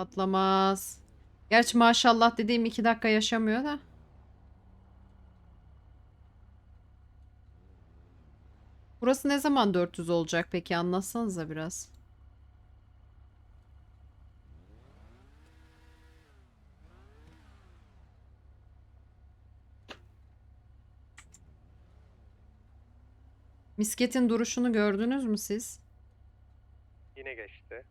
Patlamaz. Gerçi maşallah dediğim iki dakika yaşamıyor da. Burası ne zaman 400 olacak peki anlatsanıza biraz. Misketin duruşunu gördünüz mü siz? Yine geçti.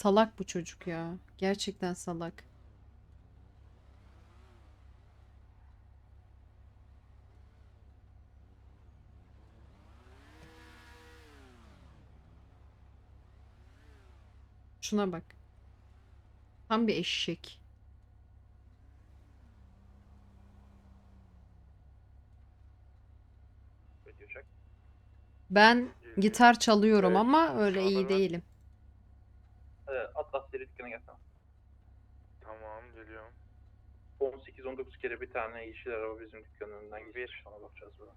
Salak bu çocuk ya. Gerçekten salak. Şuna bak. Tam bir eşek. Ben gitar çalıyorum ama öyle iyi sağdan. Atlas deri dükkana gelsene. Tamam geliyorum. 18-19 kere bir tane yeşil araba bizim dükkanın önünden geçmiş. Ona bakacağız burada.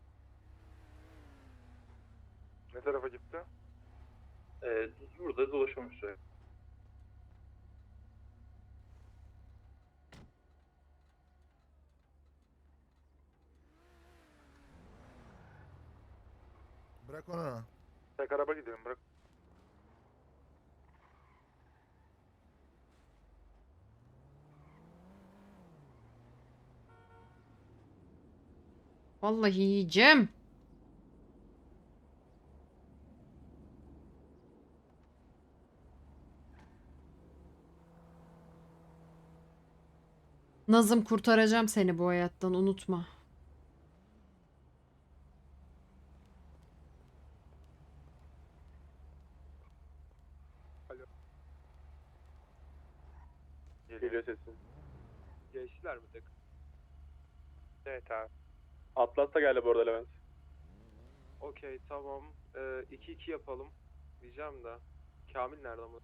Ne tarafa gitti? Ee, burada dolaşılmış süre. Bırak onu. Tek araba gidiyorum bırak. Vallahi yiyeceğim. Nazım kurtaracağım seni bu hayattan unutma. Geliyor sesin. Geçtiler mi tek? Evet abi. Atlas da geldi bu arada Levent. Okey tamam. 2-2 yapalım. Diyeceğim de. Kamil nerede ama?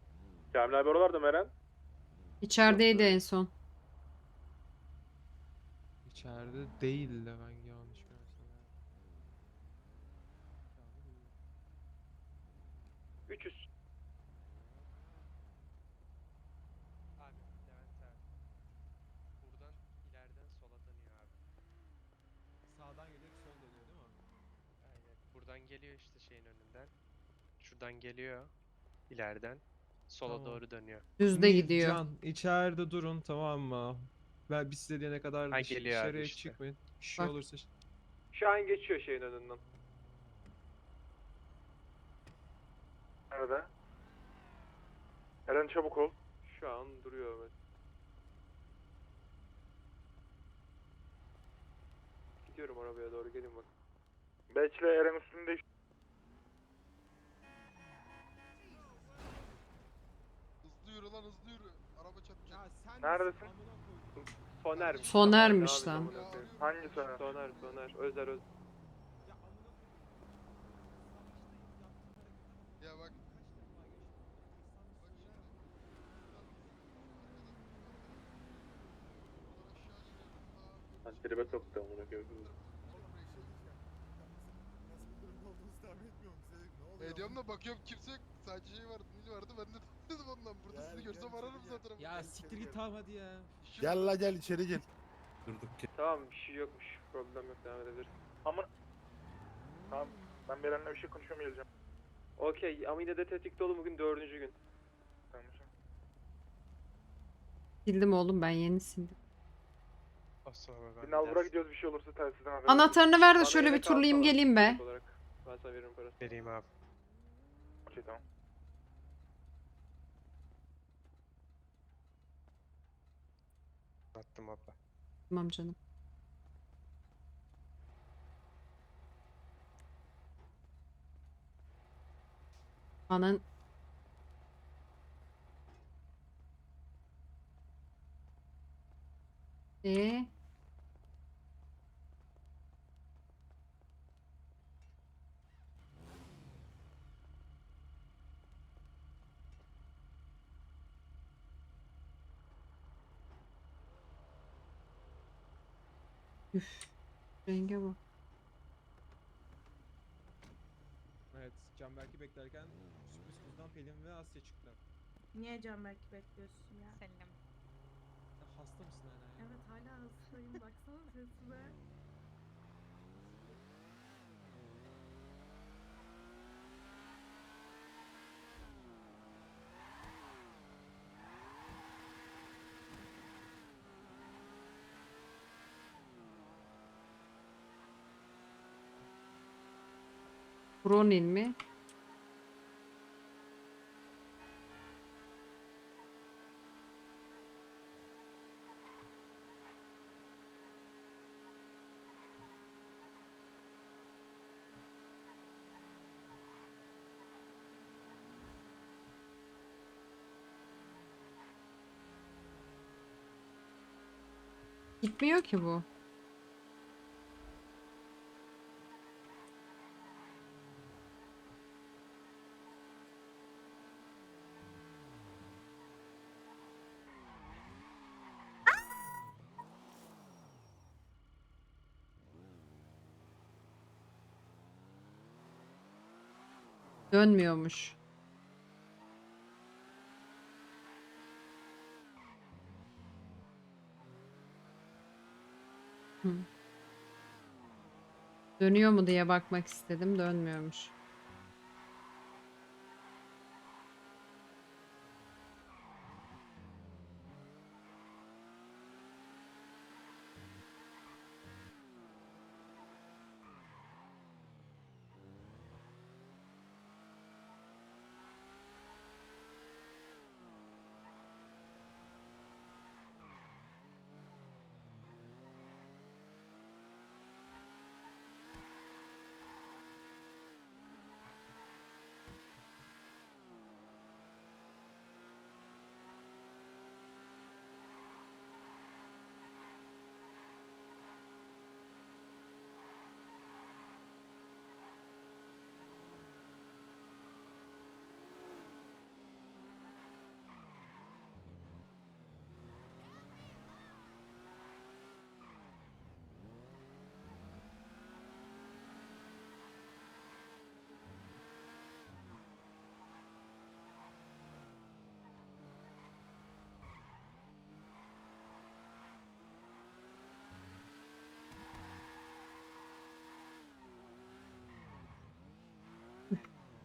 Kamil abi oralarda Meren. İçerideydi en son. İçeride değil de ben yanlış görsem. 300. Abi Levent abi. Buradan ileriden sola dönüyor abi. Sağdan geliyor sol dönüyor değil mi? Aynen. Buradan geliyor işte şeyin önünden. Şuradan geliyor. ileriden. Sola Tamam. doğru dönüyor. Düzde gidiyor. Can içeride durun tamam mı? Ben biz size diyene kadar Ha, dış- geliyor abi dışarıya işte. çıkmayın. Bir şey Bak. olursa Şu an geçiyor şeyin önünden. Nerede? Eren çabuk ol. Şu an duruyor evet. Gidiyorum arabaya doğru gelin Bekle Eren üstünde. Hızlı yürü lan hızlı yürü. Araba çarpacak. Neredesin? Sonermiş. Sonermiş lan. Hangi sana? Soner, Soner. Özer, Özer. Ya bak. Lan tribe soktu amına koyayım. E diyorum da bakıyorum kimse yok. Sadece şey vardı, Nil vardı. Ben de dedim ondan. Burada sizi görsem ararım zaten. ama. Ya siktir git tamam hadi ya. Şu- Gel la gel içeri gel. Tamam bir şey yokmuş. Problem yok devam edebilir. Ama... Tamam. Ben Beren'le bir şey konuşuyorum geleceğim. Okey ama yine de tetikte olun bugün dördüncü gün. Tamam. Sildim oğlum ben yeni sildim. O sonra ben Bir bir Nalbur'a gidiyoruz bir şey olursa telsizden haber. Anahtarını ver de Bana şöyle bir yedek turlayayım alsana, geleyim be. olarak. Ben sana veririm parası. vereyim abi. Okey tamam. Attım abla. Tamam canım. Anan E Üf. Renge bak. Evet Canberk'i beklerken sürpriz kuzudan Pelin ve Asya çıktı. Niye Canberk'i bekliyorsun ya? Selim. Ya hasta mısın hala ya? Evet hala hastayım baksana sesime. Ronin mi? Gitmiyor ki bu. Dönmüyormuş. Hı. Dönüyor mu diye bakmak istedim. Dönmüyormuş.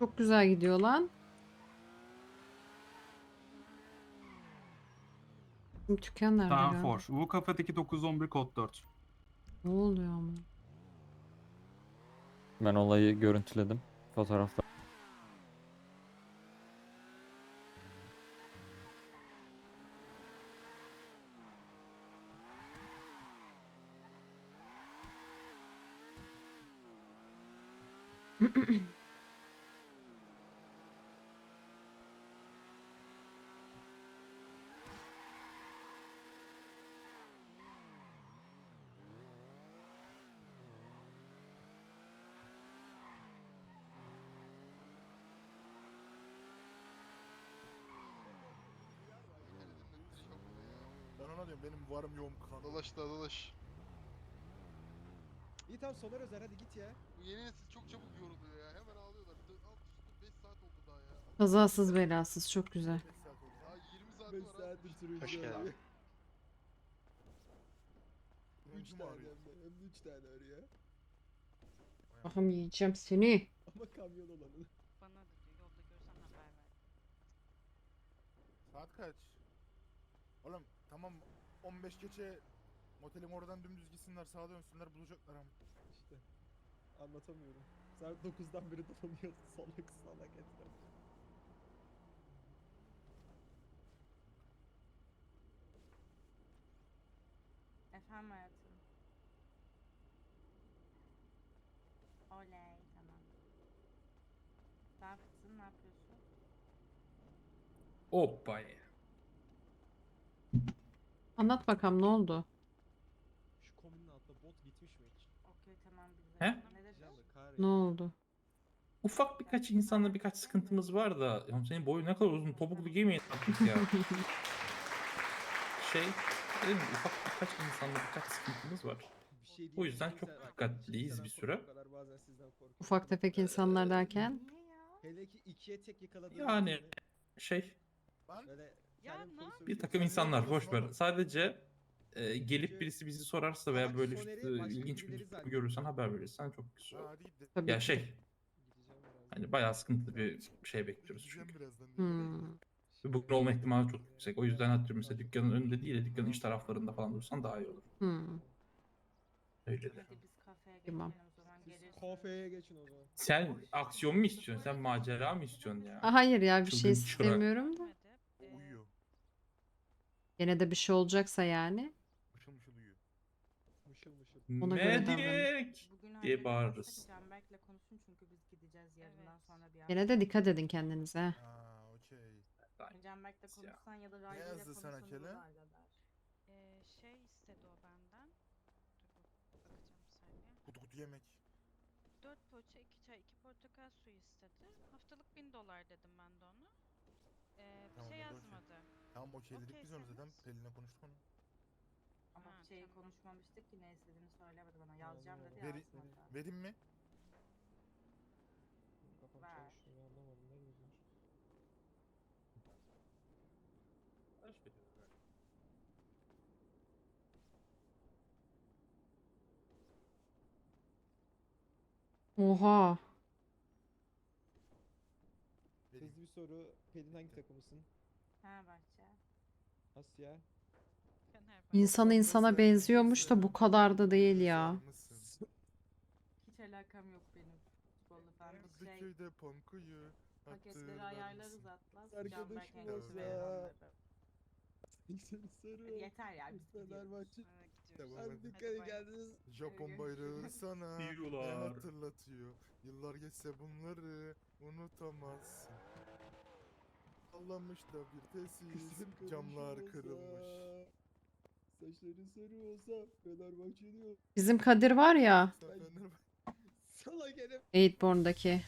Çok güzel gidiyor lan. Bizim Tüken nerede ya? Stanford. Bu kafadaki 911 kod 4. Ne oluyor ama? Ben olayı görüntüledim. Fotoğrafla. Diyorum benim varım yoğum kan. Dolaş da dolaş. İyi tamam Soner Özer hadi git ya. Bu yeni nesil çok çabuk yoruluyor ya. Hemen ağlıyorlar. Dö- Alt üstü 5 saat oldu daha ya. Kazasız belasız çok güzel. 5 saat oldu. Daha 20 saat var abi. sürücü Hoş geldin. 3 Öncüm tane ağrıyor. hem de. Hem de 3 tane arıyor. Bakım yiyeceğim seni. Ama kamyon olanı. Bana da diyor yolda görsen haber ver. Saat kaç? Oğlum tamam 15 geçe motelim oradan dümdüz gitsinler sağa dönsünler bulacaklar ama. İşte. Anlatamıyorum. Saat 9'dan beri dolanıyor salak salak etraf. Efendim hayatım. Oley tamam. Ne yapıyorsun? Ne yapıyorsun? Hoppa. Anlat bakalım ne oldu? Şu komünün altında bot gitmiş mi hiç? Okey tamam biz He? Ne dedin? Canlı kahretsin. Ne oldu? Ufak birkaç insanla birkaç sıkıntımız var da ya senin boyun ne kadar uzun topuklu giymeyin artık ya. şey dedim ufak birkaç insanla birkaç sıkıntımız var. Bir şey O yüzden çok bak, dikkatliyiz bir süre. korktuğum kadar bazen sizden korkuyorum. Ufak tefek insanlar derken? Hele ki ikiye tek yakaladığın Yani şey Böyle Ya ne bir takım insanlar boş ver. Sadece e, gelip birisi bizi sorarsa veya böyle işte ilginç bir durum görürsen haber verirsen çok güzel. Tabii Ya şey hani bayağı sıkıntılı bir şey bekliyoruz çünkü. Hmm. Ve Bugün olma ihtimali çok yüksek. O yüzden atıyorum mesela dükkanın önünde değil de dükkanın iç taraflarında falan dursan daha iyi olur. Hmm. Öyle de. Hadi biz kafeye Tamam. geçelim o zaman. Siz Gelirsin. kafeye geçin o zaman. Sen aksiyon mu istiyorsun? Sen macera mı istiyorsun ya? Aa, hayır ya bir şey Çılgın çırak. istemiyorum da. Gene de bir şey olacaksa yani. Mışıl mışıl uyuyor. Mışıl mışıl. Ona göre. Medik! Bugün diye halledemezsek bağırırız. Canberk'le konuşun çünkü biz gideceğiz yarından Evet. sonra bir Gene de dikkat edin kendinize. Ha okey. Canberk'le Ya. konuşsan ya da Ne Riley ile yazdı sana konuşsan Kele? Ee, şey istedi o benden. Dur bak- bakacağım bir saniye. Kutu kutu yemek. 4 poğaça, 2 çay, 2 portakal suyu istedi. Haftalık 1000 dolar dedim ben de ona. Ee, bir Tamam, şey hadi okey. yazmadı. Tamam okey dedik biz onu zaten. Pelin'le konuştuk onu. Ama Ha, şeyi tamam. konuşmamıştık ki ne istediğini söylemedi bana. Yazacağım dedi Veri, yazmadı. vereyim mi? Kafam Ver. çalışmıyor anlamadım ne diyorsun? Oha. Vereyim. Hızlı bir soru. Pelin hangi takımısın? Fenerbahçe. Asya. Fenerbahçe. İnsan insana benziyormuş da bu kadar da değil ya. Hiç alakam yok benim futbolla. Biz şey Köyde pankuyu. paketleri ayarlarız Atlas. Arkadaşım Canberk en olsa. kötü benim onları. Seni sarı. Yeter ya biz gidiyoruz. Fenerbahçe. Ha, gidiyoruz. Tamam, Hadi hadi. dikkat Hadi edin bay. kendiniz. Japon bayrağı sana ne hatırlatıyor. Yıllar geçse bunları unutamazsın. Sallamış da bir tesis, Kızım camlar kırılmış. Saçların sarı olsa Fenerbahçe diyor. Bizim Kadir var ya. Sana gene Eightborn'daki.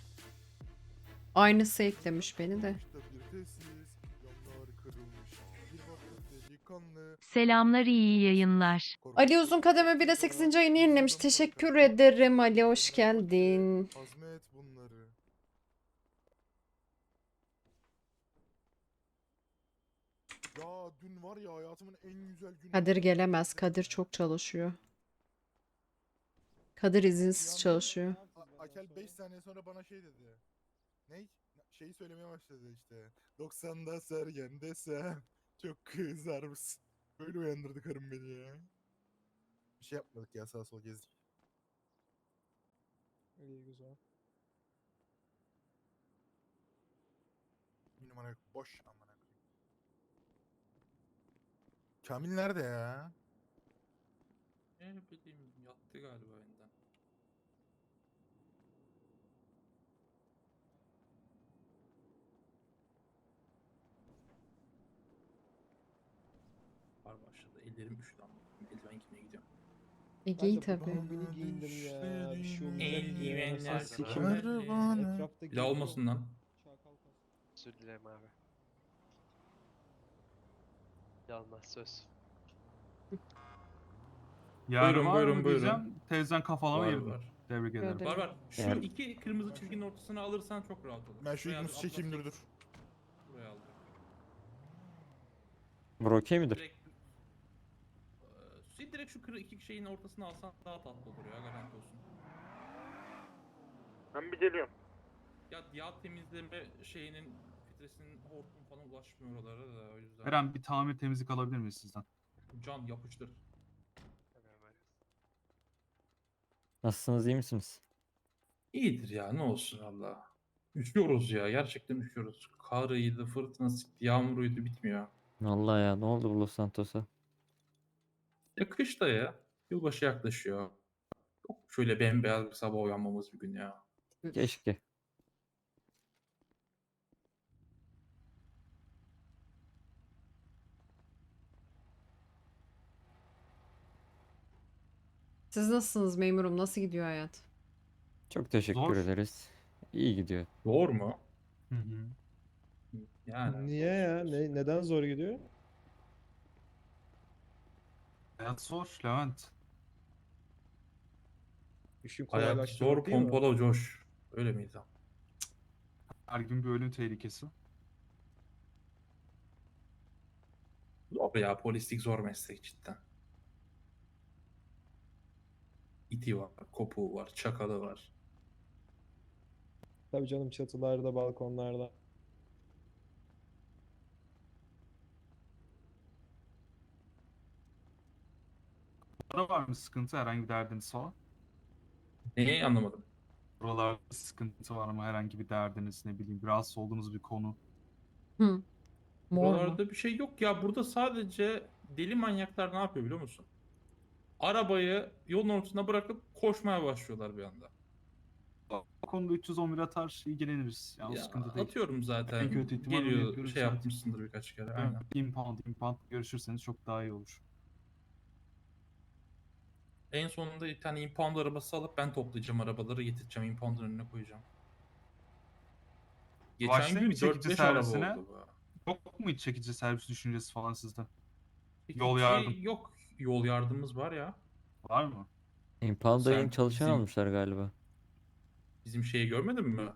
Aynısı eklemiş beni de. Sallamış da bir tesis, camlar kırılmış. Bir bakın delikanlı. Selamlar iyi yayınlar. Ali Uzun Kademe 1'e 8. ayını yenilemiş. Teşekkür ederim Ali hoş geldin. Azmet bunları. Ya dün var ya hayatımın en güzel günü. Kadir gelemez. Kadir çok çalışıyor. Kadir izinsiz çalışıyor. A- Akel 5 saniye sonra bana şey dedi. Ne? Şeyi söylemeye başladı işte. 90'da Sergen desem çok kızar mısın? Böyle uyandırdı karım beni ya. Bir şey yapmadık ya sağ sol gezdik. İyi güzel. Bir numara. Boş amına. Kamil nerede ya? Ne bileyim yattı galiba önden. Var başladı. Ellerim üşüdü ama. Eldiven giymeye gidiyorum. E giy tabi. kombini giyindim ya. Bir şey olacak diye. Eldivenler. Etrafta daha olmasın lan. Çakal kas. Özür dilerim abi. Yanmaz söz. Yarın Buyurun, var buyurun, mı buyurun. diyeceğim. Teyzen kafalama Var, girdi. var. Tebrik ederim. Var var. Şu Yani- iki kırmızı çizginin ortasını alırsan çok rahat olur. Ben şu nüs Atlas çekeyim dur tek- dur. Buraya aldım. Bro okey midir? Direkt, Eee, direkt şu kırı iki şeyin ortasına alsan daha tatlı olur ya garanti olsun. Ben bir geliyorum. Ya yağ temizleme şeyinin filtresinin hortum falan ulaşmıyor oralara da o yüzden. Eren bir tamir temizlik alabilir miyiz sizden? Can yapıştır. Nasılsınız iyi misiniz? İyidir ya ne olsun valla. Üşüyoruz ya gerçekten üşüyoruz. Karıydı, fırtınası, yağmuruydu bitmiyor. Vallahi ya ne oldu bu Los Santos'a? Ya kış da ya. Yılbaşı yaklaşıyor. Yok şöyle bembeyaz bir sabah uyanmamız bir gün ya. Keşke. Siz nasılsınız memurum? Nasıl gidiyor hayat? Çok teşekkür Zor. ederiz. İyi gidiyor. Doğru mu? Hı hı. Yani. Niye ya? Ne, neden zor gidiyor? Hayat zor Levent. İşin Hayat kolaylaştırmak zor değil mi? pompala coş. Öyle miydi? Her gün bir ölüm tehlikesi. Zor ya polislik zor meslek cidden. İti var, kopuğu var, çakalı var. Tabii canım çatılarda, balkonlarda. Burada var mı sıkıntı? Herhangi bir derdiniz falan? Neyi anlamadım. Buralarda sıkıntı var mı? Herhangi bir derdiniz ne bileyim rahatsız olduğunuz bir konu. Hı. Mor mu? Buralarda bir şey yok ya. Burada sadece deli manyaklar ne yapıyor biliyor musun? Arabayı yolun ortasına bırakıp koşmaya başlıyorlar bir anda. O konuda 311 atar ilgileniriz. Yani o Ya, sıkıntı değil. atıyorum zaten. En kötü ihtimal Geliyor şey zaten. yapmışsındır birkaç kere. Evet, Aynen. Impound, impound görüşürseniz çok daha iyi olur. En sonunda bir tane impound arabası alıp ben toplayacağım arabaları getireceğim impound'un önüne koyacağım. Geçen Başlayayım gün mı çekici 4-5 araba oldu bu. Yok mu hiç çekici servis düşüncesi falan sizde? Peki Yol şey yardım. Yok. Yol yardımımız var ya. Var mı? Impound'a Sen yeni çalışan bizim- almışlar galiba. Bizim şeyi görmedin mi?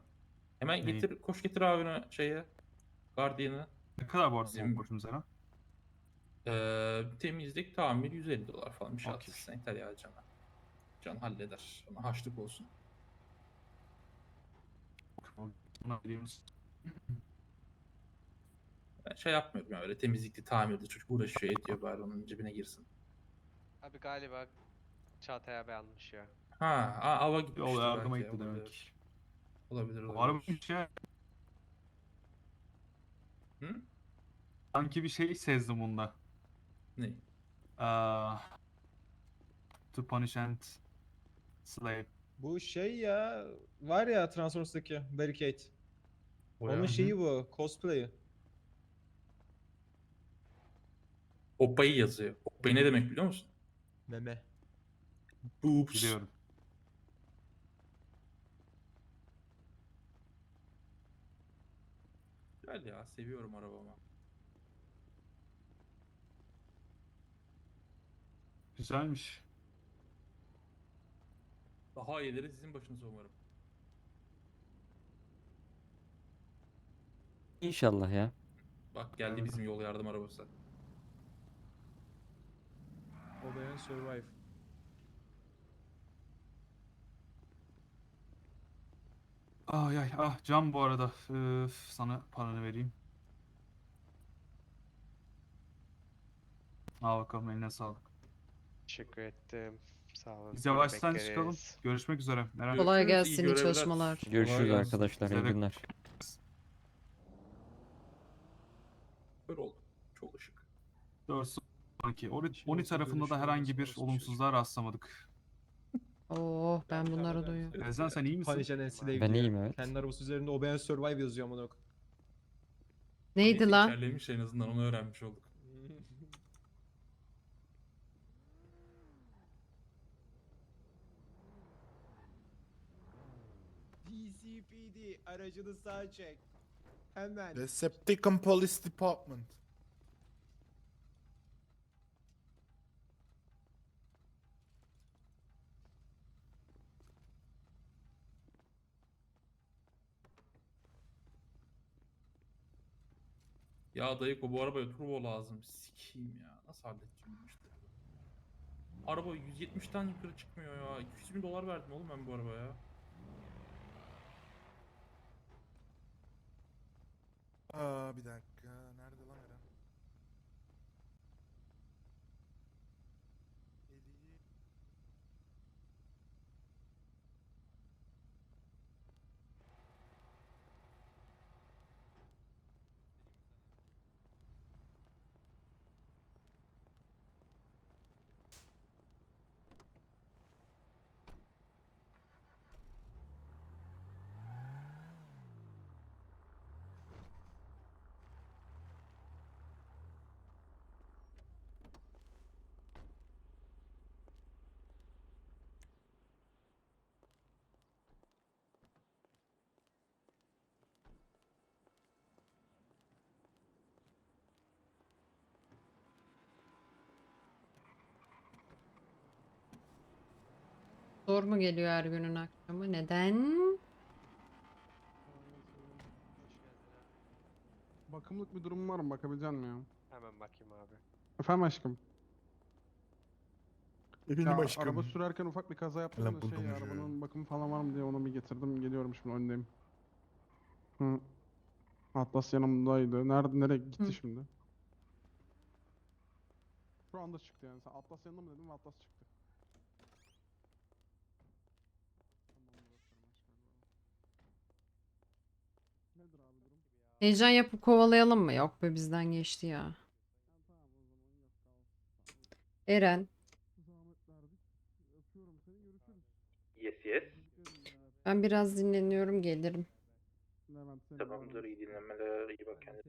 Hemen Neyi? getir, koş getir abine şeye. Guardian'ı. Ne kadar bu arada Bizim- borcumuz Eren? Ee, temizlik, tamir 150 dolar falan bir şey Okey. atmışsın. Yeter ya cana. Can halleder. Ona haçlık olsun. Buna biliyor musun? Ben şey yapmıyorum ya öyle temizlikli, tamirli çocuk uğraşıyor ediyor bari onun cebine girsin. Abi galiba Çağatay abi almış ya. Ha, a, ava gitmiştir Yol yardıma belki ya, gitti demek. olabilir. Olabilir, olabilir. Var mı bir şey? Hı? Sanki bir şey sezdim bunda. Ne? Ah, to punish and slay. Bu şey ya var ya Transformers'taki Barricade. O ya. Onun şeyi bu. Cosplay'i. Oppa'yı yazıyor. Oppa ne demek biliyor musun? Meme. Boobs. Biliyorum. Güzel ya seviyorum arabamı. Güzelmiş. Daha iyileri sizin başınıza umarım. İnşallah ya. Bak geldi bizim yol yardım arabası. Survive. Ay ay ah Can bu arada Üf, sana paranı vereyim. Al bakalım eline sağlık. Teşekkür ettim. Sağ olun. Biz yavaştan çıkalım. Görüşmek üzere. Eren. Kolay gelsin, iyi görevler. çalışmalar. Kolay Görüşürüz gelsin. arkadaşlar. Size İyi de- günler. Kör oldu. Çok ışık. 4 sonraki. Oni, Oni tarafında da herhangi bir olumsuzluğa rastlamadık. Oh ben bunları duyuyorum. Ezan sen iyi misin? And Enslave Ben iyiyim, evet. Kendi arabası üzerinde Obeyan Survive yazıyor amına koyayım. Neydi lan? içerlemiş en azından onu öğrenmiş olduk. DCPD aracını sağa çek. Hemen. Decepticon Police Department. Ya dayıko bu arabaya turbo lazım. Sikeyim ya. Nasıl halledeceğim bu işleri? Araba 170'ten yukarı çıkmıyor ya. 200 bin dolar verdim oğlum ben bu arabaya. Aa bir dakika. Nerede lan Eren? Eli- Zor mu geliyor her günün akşamı? Neden? Bakımlık bir durum var mı? Bakabilecek misin ya? Hemen bakayım abi. Efendim aşkım. Efendim Ya, aşkım. araba sürerken ufak bir kaza yaptım Lan da şey buldum ya, ya. arabanın bakımı falan var mı diye onu bir getirdim. Geliyorum şimdi öndeyim. Hı. Atlas yanımdaydı. Nerede nereye gitti Hı. şimdi? Şu anda çıktı yani. Sen Atlas yanında mı dedim Atlas çıktı. Nedir abi durum? Heyecan yapıp kovalayalım mı? Yok be bizden geçti ya. Eren. Yes yes. Ben biraz dinleniyorum gelirim. Tamamdır iyi dinlemeler iyi bak kendine.